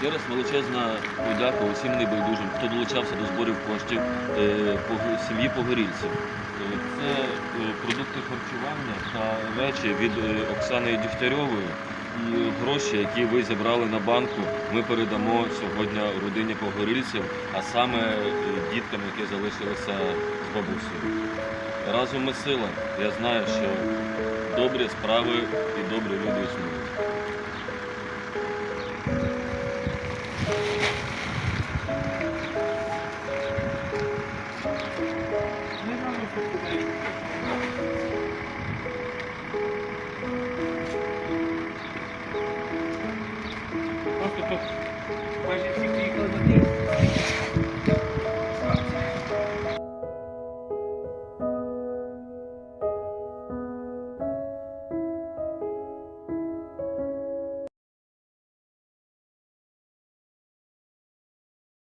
Ще раз величезна подяка усім небайдужим, хто долучався до зборів коштів е, сім'ї Погорільців. Е, Це е, продукти харчування та речі від Оксани Дігтярьової. І гроші, які ви зібрали на банку, ми передамо сьогодні родині Погорільців, а саме діткам, які залишилися з бабусею. Разом ми сила. Я знаю, що добрі справи і добрі люди існують. Nossa, eu tô... Mas esse aqui...